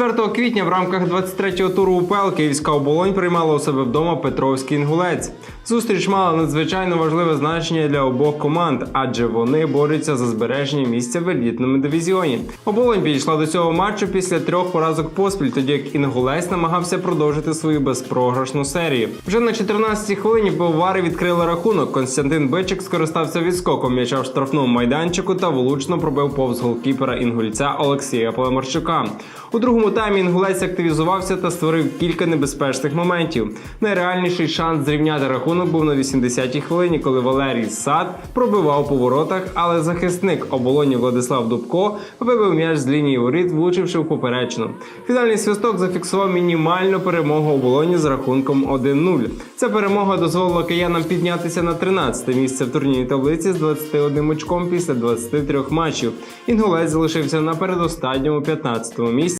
4 квітня в рамках 23-го туру УПЛ Київська оболонь приймала у себе вдома Петровський інгулець. Зустріч мала надзвичайно важливе значення для обох команд, адже вони борються за збереження місця в елітному дивізіоні. Оболонь підійшла до цього матчу після трьох поразок поспіль, тоді як інгулець намагався продовжити свою безпрограшну серію. Вже на 14-й хвилині пивовари відкрили рахунок. Константин Бичик скористався відскоком м'яча в штрафному майданчику та влучно пробив повз голкіпера інгульця Олексія Полемарчука. У другому таймі інгулець активізувався та створив кілька небезпечних моментів. Найреальніший шанс зрівняти рахунок був на 80-й хвилині, коли Валерій Сад пробивав по воротах, але захисник оболоні Владислав Дубко вибив м'яч з лінії воріт, влучивши в поперечну. Фінальний свисток зафіксував мінімальну перемогу оболоні з рахунком 1-0. Ця перемога дозволила киянам піднятися на 13 місце в турнірній таблиці з 21 очком після 23 матчів. Інгулець залишився на передостанньому 15 місці.